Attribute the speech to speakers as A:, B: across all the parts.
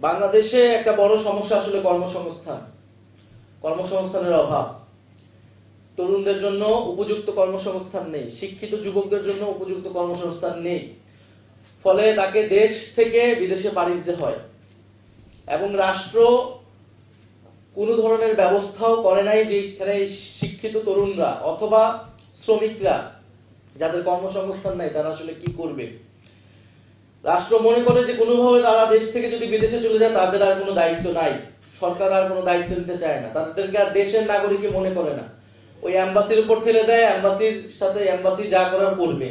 A: বাংলাদেশে একটা বড় সমস্যা আসলে কর্মসংস্থান, কর্মসংস্থানের অভাব। তরুণদের জন্য উপযুক্ত কর্মসংস্থান নেই, শিক্ষিত যুবকদের জন্য উপযুক্ত কর্মসংস্থান নেই। ফলে তাকে দেশ থেকে বিদেশে পাড়ি দিতে হয়। এবং রাষ্ট্র কোনো ধরনের ব্যবস্থাও করে নাই যে এখানে শিক্ষিত তরুণরা অথবা শ্রমিকরা যাদের কর্মসংস্থান নাই, তারা আসলে কি করবে? রাষ্ট্র মনে করে যে কোনোভাবে তারা দেশ থেকে যদি বিদেশে চলে যায়, তাদের আর কোনো দায়িত্ব নাই। সরকার আর কোনো দায়িত্ব নিতে চায় না। তাদেরকে আর দেশের নাগরিকই মনে করে না। ওই অ্যাম্বাসির উপর ঠেলে দেয়, অ্যাম্বাসির সাথে অ্যাম্বাসি যা করার করবে।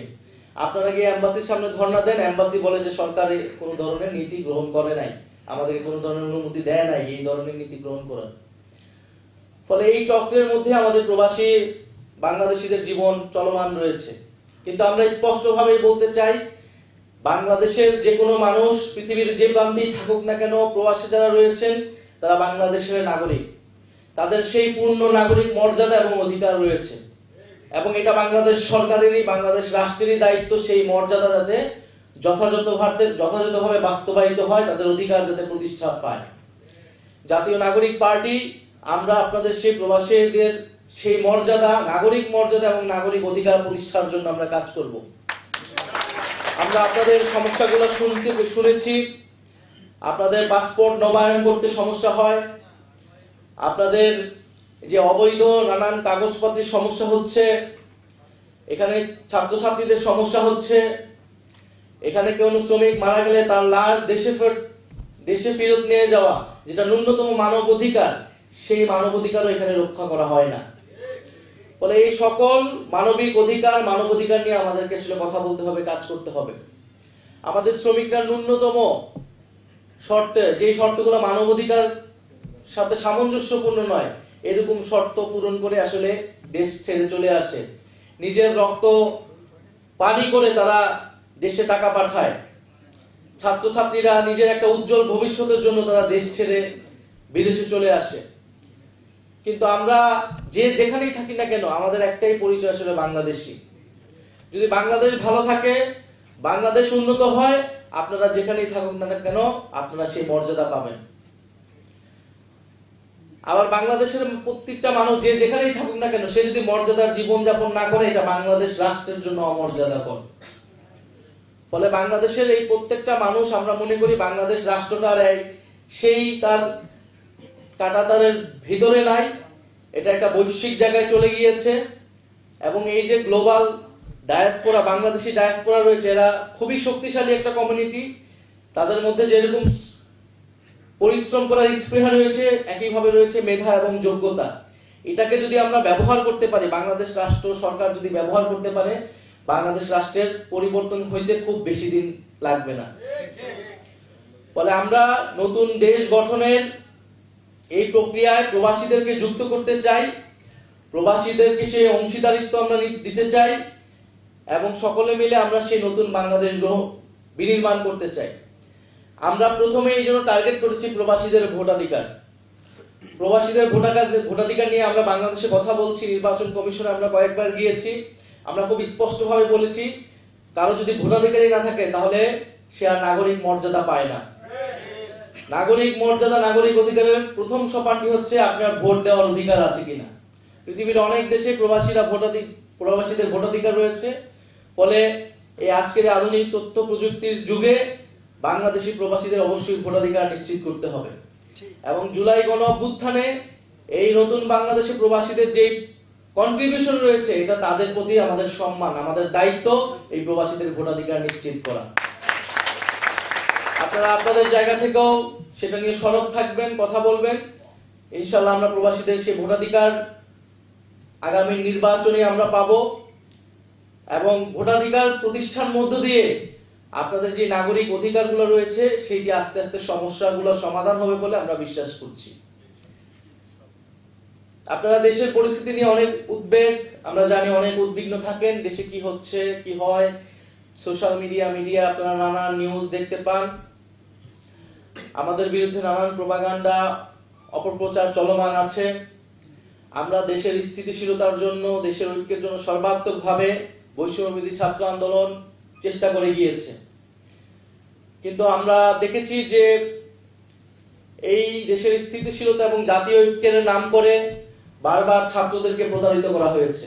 A: আপনারা গিয়ে অ্যাম্বাসির সামনে ধর্ণা দেন? অ্যাম্বাসি বলে যে সরকার কোনো ধরনের নীতি গ্রহণ করে নাই। আমাদেরকে কোনো ধরনের অনুমতি দেয় নাই এই ধরনের নীতি গ্রহণ করার। ফলে এই চক্রের মধ্যে আমাদের প্রবাসী বাংলাদেশিদের জীবন চলমান রয়েছে। কিন্তু আমরা স্পষ্টভাবেই বলতে চাই বাংলাদেশের যে কোনো মানুষ, পৃথিবীর যে প্রান্তেই থাকুক না কেন, প্রবাসী যারা রয়েছেন, তারা বাংলাদেশের নাগরিক। তাদের সেই পূর্ণ নাগরিক মর্যাদা এবং অধিকার রয়েছে। এবং এটা বাংলাদেশ সরকারেরই, বাংলাদেশ রাষ্ট্রেরই দায়িত্ব, সেই মর্যাদা যাতে যথাযথভাবে যথাযথভাবে বাস্তবায়িত হয়, তাদের অধিকার যাতে প্রতিষ্ঠা পায়। জাতীয় নাগরিক পার্টি, আমরা আপনাদের সেই প্রবাসীদের সেই মর্যাদা, নাগরিক মর্যাদা এবং নাগরিক অধিকার প্রতিষ্ঠার জন্য আমরা কাজ করব। আমরা আপনাদের সমস্যাগুলো শুনতে, শুনেছি। আপনাদের পাসপোর্ট নবায়ন করতে সমস্যা হয়। আপনাদের যে অবৈধ নানান কাগজপত্রের সমস্যা হচ্ছে, এখানে ছাত্রছাত্রীদের সমস্যা হচ্ছে, এখানে কেউ শ্রমিক মারা গেলে তার লাশ দেশে দেশে ফেরত নিয়ে যাওয়া, যেটা ন্যূনতম মানব অধিকার, সেই মানব অধিকারও এখানে রক্ষা করা হয় না। ফলে এই সকল মানবিক অধিকার, মানব অধিকার নিয়ে আমাদেরকে আসলে কথা বলতে হবে, কাজ করতে হবে। আমাদের শ্রমিকরা ন্যূনতম শর্তে যে শর্তগুলো মানব অধিকার সাথে সামঞ্জস্যপূর্ণ নয়, এরকম শর্ত পূরণ করে আসলে দেশ ছেড়ে চলে আসে। নিজের রক্ত পানি করে তারা দেশে টাকা পাঠায়। ছাত্রছাত্রীরা নিজের একটা উজ্জ্বল ভবিষ্যতের জন্য তারা দেশ ছেড়ে বিদেশে চলে আসে। কিন্তু আমরা যে যেখানেই থাকি না কেন, আমাদের একটাই পরিচয় আসলে বাংলাদেশি যদি বাংলাদেশ ভালো থাকে, বাংলাদেশ উন্নত হয়, আপনারা যেখানেই থাকুক না কেন, আপনারা সেই মর্যাদা পাবেন। আবার বাংলাদেশের প্রত্যেকটা মানুষ যে যেখানেই থাকুক না কেন, সে যদি মর্যাদার জীবন যাপন না করে, এটা বাংলাদেশ রাষ্ট্রের জন্য অমর্যাদাকর। ফলে বাংলাদেশের এই প্রত্যেকটা মানুষ, আমরা মনে করি বাংলাদেশ রাষ্ট্রটার সেই তার কাটাতারের ভিতরে নাই, এটা একটা বৈশ্বিক জায়গায় চলে গিয়েছে। এবং এই যে গ্লোবাল ডায়াসপোরা, বাংলাদেশি ডায়াসপোরা রয়েছে, এরা খুবই শক্তিশালী একটা কমিউনিটি। তাদের মধ্যে যেরকম পরিশ্রম করার স্পৃহা রয়েছে, একইভাবে রয়েছে মেধা এবং যোগ্যতা। এটাকে যদি আমরা ব্যবহার করতে পারি, বাংলাদেশ রাষ্ট্র সরকার যদি ব্যবহার করতে পারে, বাংলাদেশ রাষ্ট্রের পরিবর্তন হইতে খুব বেশি দিন লাগবে না। ফলে আমরা নতুন দেশ গঠনের এই প্রক্রিয়ায় প্রবাসীদেরকে যুক্ত করতে চাই। প্রবাসীদেরকে সে অংশীদারিত্ব আমরা দিতে চাই এবং সকলে মিলে আমরা সেই নতুন বাংলাদেশ গ্রহ বিনির্মাণ করতে চাই। আমরা প্রথমে এই জন্য টার্গেট করেছি প্রবাসীদের ভোটাধিকার। প্রবাসীদের ভোটাধিকার ভোটাধিকার নিয়ে আমরা বাংলাদেশে কথা বলছি, নির্বাচন কমিশনে আমরা কয়েকবার গিয়েছি। আমরা খুব স্পষ্টভাবে বলেছি, কারও যদি ভোটাধিকারই না থাকে তাহলে সে আর নাগরিক মর্যাদা পায় না। নাগরিক মর্যাদা, নাগরিক অধিকারের প্রথম সোপানটি হচ্ছে আপনার ভোট দেওয়ার অধিকার আছে কিনা। পৃথিবীর অনেক দেশে প্রবাসীরা ভোটাধিক প্রবাসীদের ভোটাধিকার রয়েছে। ফলে এই আজকের আধুনিক তথ্য প্রযুক্তির যুগে বাংলাদেশি প্রবাসীদের অবশ্যই ভোটাধিকার নিশ্চিত করতে হবে। এবং জুলাই গণ অভ্যুত্থানে এই নতুন বাংলাদেশি প্রবাসীদের যে কন্ট্রিবিউশন রয়েছে, এটা তাদের প্রতি আমাদের সম্মান, আমাদের দায়িত্ব এই প্রবাসীদের ভোটাধিকার নিশ্চিত করা। আপনারা আপনাদের জায়গা থেকেও সেটা নিয়ে সরব থাকবেন, কথা বলবেন। ইনশাল্লাহ আমরা প্রবাসীদের সেই ভোটাধিকার আগামী নির্বাচনে আমরা পাবো এবং ভোটাধিকার প্রতিষ্ঠান মধ্য দিয়ে আপনাদের যে নাগরিক অধিকারগুলো রয়েছে, সেইটি আস্তে আস্তে সমস্যাগুলো সমাধান হবে বলে আমরা বিশ্বাস করছি। আপনারা দেশের পরিস্থিতি নিয়ে অনেক উদ্বেগ, আমরা জানি অনেক উদ্বিগ্ন থাকেন, দেশে কি হচ্ছে, কি হয়, সোশ্যাল মিডিয়া মিডিয়া, আপনারা নানান নিউজ দেখতে পান। আমাদের বিরুদ্ধে নানান প্রপাগান্ডা অপপ্রচার চলমান আছে। আমরা দেশের স্থিতিশীলতার জন্য, দেশের ঐক্যের জন্য সর্বাত্মকভাবে বৈষম্যবিধি ছাত্র আন্দোলন চেষ্টা করে গিয়েছে। কিন্তু আমরা দেখেছি যে এই দেশের স্থিতিশীলতা এবং জাতীয় ঐক্যের নাম করে বারবার ছাত্রদেরকে প্রতারিত করা হয়েছে।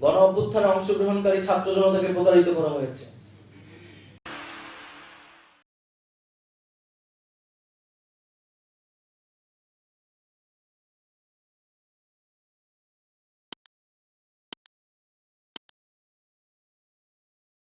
A: গণ অভ্যুত্থানে অংশগ্রহণকারী ছাত্র জনতাকে প্রতারিত করা হয়েছে।